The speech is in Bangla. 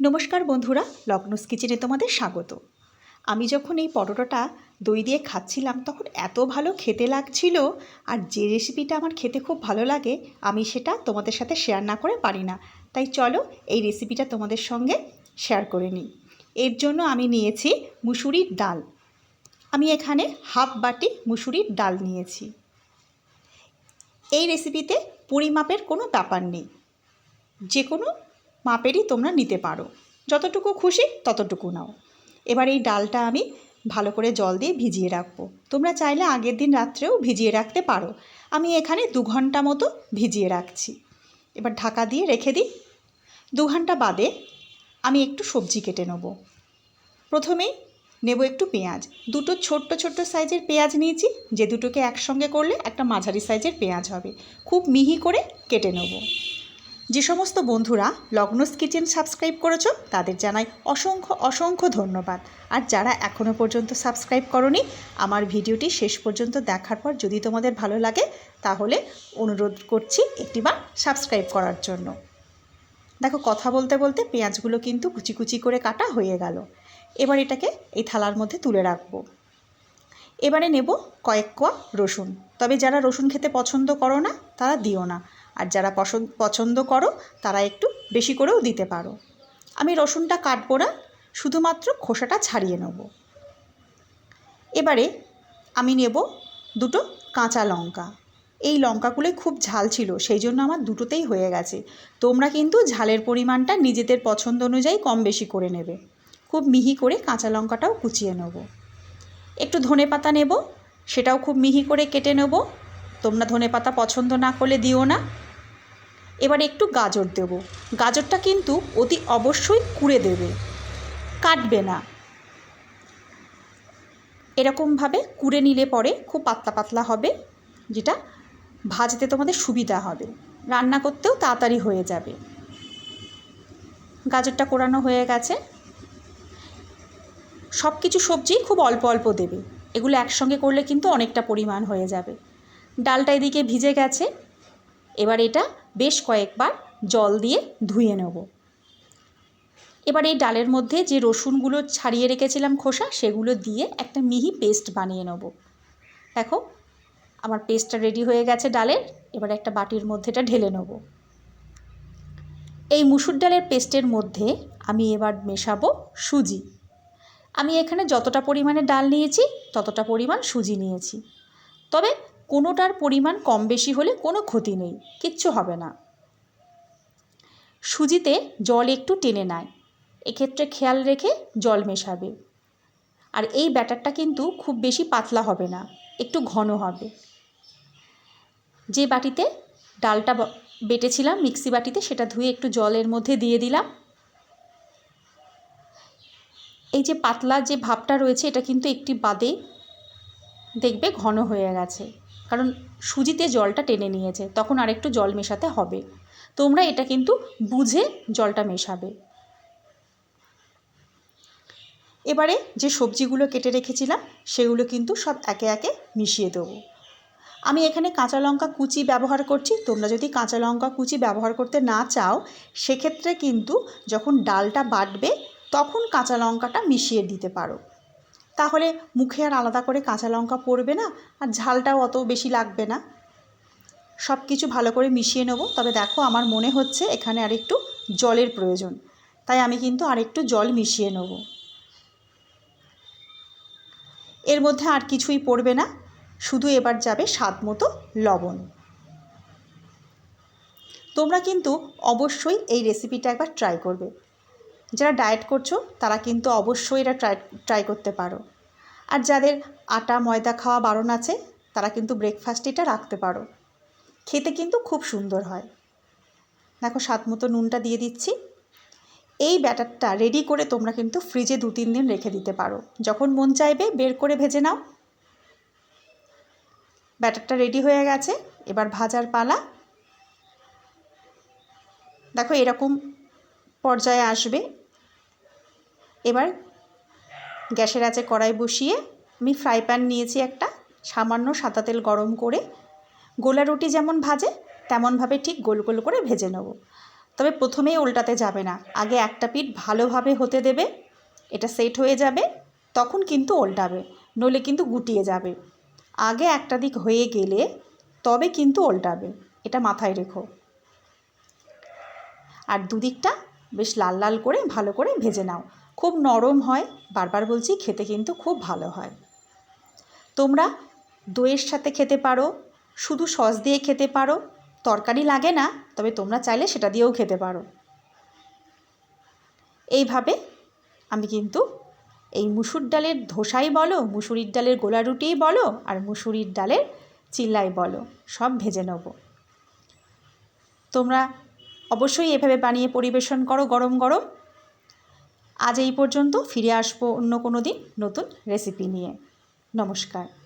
নমস্কার বন্ধুরা লগ্নস কিচেনে তোমাদের স্বাগত। আমি যখন এই পরোটাটা দই দিয়ে খাচ্ছিলাম, তখন এত ভালো খেতে লাগছিল আর যে রেসিপিটা আমার খেতে খুব ভালো লাগে, আমি সেটা তোমাদের সাথে শেয়ার না করে পারি না। তাই চলো এই রেসিপিটা তোমাদের সঙ্গে শেয়ার করে নিই। এর জন্য আমি নিয়েছি মুসুরির ডাল। আমি এখানে হাফ বাটি মুসুরির ডাল নিয়েছি। এই রেসিপিতে পরিমাপের কোনো ব্যাপার নেই। যে কোনো মাপেরই তোমরা নিতে পারো। যতটুকু খুশি ততটুকু নাও। এবার এই ডালটা আমি ভালো করে জল দিয়ে ভিজিয়ে রাখব। তোমরা চাইলে আগের দিন রাত্রেও ভিজিয়ে রাখতে পারো। আমি এখানে দু ঘণ্টা মতো ভিজিয়ে রাখছি। এবার ঢাকা দিয়ে রেখে দিই। দু ঘণ্টা বাদে আমি একটু সবজি কেটে নেব। প্রথমেই নেব একটু পেঁয়াজ। দুটো ছোট্ট ছোট্ট সাইজের পেঁয়াজ নিয়েছি। যে দুটোকে একসঙ্গে করলে একটা মাঝারি সাইজের পেঁয়াজ হবে। খুব মিহি করে কেটে নেব। যে সমস্ত বন্ধুরা লগ্নস কিচেন সাবস্ক্রাইব করেছ, তাদের জানাই অসংখ্য অসংখ্য ধন্যবাদ। আর যারা এখনও পর্যন্ত সাবস্ক্রাইব করনি, আমার ভিডিওটি শেষ পর্যন্ত দেখার পর যদি তোমাদের ভালো লাগে, তাহলে অনুরোধ করছি একটি একটিবার সাবস্ক্রাইব করার জন্য। দেখো, কথা বলতে বলতে পেঁয়াজগুলো কিন্তু কুচি কুচি করে কাটা হয়ে গেল। এবার এটাকে এই থালার মধ্যে তুলে রাখব। এবারে নেব কয়েক কোয়া রসুন। তবে যারা রসুন খেতে পছন্দ করো না, তারা দিও না। আর যারা পছন্দ পছন্দ করো, তারা একটু বেশি করেও দিতে পারো। আমি রসুনটা কাটবো না, শুধুমাত্র খোসাটা ছাড়িয়ে নেব। এবারে আমি নেব দুটো কাঁচা লঙ্কা। এই লঙ্কাগুলোই খুব ঝাল ছিল, সেই জন্য আমার দুটোতেই হয়ে গেছে। তোমরা কিন্তু ঝালের পরিমাণটা নিজেদের পছন্দ অনুযায়ী কম বেশি করে নেবে। খুব মিহি করে কাঁচা লঙ্কাটাও কুচিয়ে নেব। একটু ধনে পাতা নেব, সেটাও খুব মিহি করে কেটে নেব। তোমরা ধনে পাতা পছন্দ না করলে দিও না। এবার একটু গাজর দেব। গাজরটা কিন্তু অতি অবশ্যই কুড়ে দেবে। কাটবে না। এরকমভাবে কুড়ে নিলে পরে খুব পাতলা পাতলা হবে, যেটা ভাজতে তোমাদের সুবিধা হবে। রান্না করতেও তাড়াতাড়ি হয়ে যাবে। গাজরটা কোরানো হয়ে গেছে। সব কিছু সবজি খুব অল্প অল্প দেবে। এগুলো একসঙ্গে করলে কিন্তু অনেকটা পরিমাণ হয়ে যাবে। ডালটা এদিকে ভিজে গেছে। এবার এটা বেশ কয়েকবার জল দিয়ে ধুয়ে নেব। এবার এই ডালের মধ্যে যে রসুনগুলো ছাড়িয়ে রেখেছিলাম খোসা, সেগুলো দিয়ে একটা মিহি পেস্ট বানিয়ে নেব। দেখো, আমার পেস্টটা রেডি হয়ে গেছে ডালের। এবার একটা বাটির মধ্যে এটা ঢেলে নেব। এই মুসুর ডালের পেস্টের মধ্যে আমি এবার মেশাবো সুজি। আমি এখানে যতটা পরিমাণে ডাল নিয়েছি, ততটা পরিমাণ সুজি নিয়েছি। তবে কোনোটার পরিমাণ কম বেশি হলে কোনো ক্ষতি নেই, কিচ্ছু হবে না। সুজিতে জল একটু টেনে নেয়, এক্ষেত্রে খেয়াল রেখে জল মেশাবে। আর এই ব্যাটারটা কিন্তু খুব বেশি পাতলা হবে না, একটু ঘন হবে। যে বাটিতে ডালটা বেটেছিলাম, মিক্সি বাটিতে, সেটা ধুয়ে একটু জলের মধ্যে দিয়ে দিলাম। এই যে পাতলা যে ভাবটা রয়েছে, এটা কিন্তু একটি বাদে দেখবে ঘন হয়ে গেছে। কারণ সুজিতে জলটা টেনে নিয়েছে, তখন আরেকটু জল মেশাতে হবে। তোমরা এটা কিন্তু বুঝে জলটা মেশাবে। এবারে যে সবজিগুলো কেটে রেখেছিলাম, সেগুলো কিন্তু সব একে একে মিশিয়ে দেবো। আমি এখানে কাঁচা লঙ্কা কুচি ব্যবহার করছি, তোমরা যদি কাঁচা লঙ্কা কুচি ব্যবহার করতে না চাও, সেক্ষেত্রে কিন্তু যখন ডালটা বাটবে, তখন কাঁচা লঙ্কাটা মিশিয়ে দিতে পারো। তাহলে মুখে আর আলাদা করে কাঁচা লঙ্কা পড়বে না আর ঝালটাও অত বেশি লাগবে না। সব কিছু ভালো করে মিশিয়ে নেব। তবে দেখো আমার মনে হচ্ছে এখানে আর একটু জলের প্রয়োজন। তাই আমি কিন্তু আর একটু জল মিশিয়ে নেব। এর মধ্যে আর কিছুই পড়বে না। শুধু এবার যাবে স্বাদ মতো লবণ। তোমরা কিন্তু অবশ্যই এই রেসিপিটা একবার ট্রাই করবে। যারা ডায়েট করছ, তারা কিন্তু অবশ্যই এটা ট্রাই ট্রাই করতে পারো। আর যাদের আটা, ময়দা খাওয়া বারণ আছে, তারা কিন্তু ব্রেকফাস্টে এটা রাখতে পারো। খেতে কিন্তু খুব সুন্দর হয়। দেখো, স্বাদ মতো নুনটা দিয়ে দিচ্ছি। এই ব্যাটারটা রেডি করে তোমরা কিন্তু ফ্রিজে দু তিন দিন রেখে দিতে পারো। যখন মন চাইবে, বের করে ভেজে নাও। ব্যাটারটা রেডি হয়ে গেছে। এবার ভাজার পালা। দেখো, এরকম পর্যায়ে আসবে। এবার গ্যাসের আছে কড়াই বসিয়ে আমি ফ্রাই প্যান নিয়েছি একটা সামান্য সাদা তেল গরম করে। গোলা রুটি যেমন ভাজে, তেমনভাবে ঠিক গোল গোল করে ভেজে নেব। তবে প্রথমেই উল্টাতে যাবে না। আগে একটা পিঠ ভালোভাবে হতে দেবে, এটা সেট হয়ে যাবে, তখন কিন্তু উল্টাবে নইলে কিন্তু গুটিয়ে যাবে। আগে একটা দিক হয়ে গেলে তবে কিন্তু উল্টাবে এটা মাথায় রেখো। আর দুদিকটা বেশ লাল লাল করে ভালো করে ভেজে নাও। খুব নরম হয়, বারবার বলছি খেতে কিন্তু খুব ভালো হয়। তোমরা দইয়ের সাথে খেতে পারো, শুধু সস দিয়ে খেতে পারো, তরকারি লাগে না, তবে তোমরা চাইলে সেটা দিয়েও খেতে পারো। এইভাবে আমি কিন্তু এই মুসুর ডালের ধোসাই বলো, মুসুরির ডালের গোলা রুটিই বলো, আর মুসুরির ডালের চিল্লাই বলো, সব ভেজে নেব। তোমরা অবশ্যই এভাবে বানিয়ে পরিবেশন করো গরম গরম। আজ এই পর্যন্ত ফিরে আসব অন্য কোনো দিন নতুন রেসিপি নিয়ে। নমস্কার।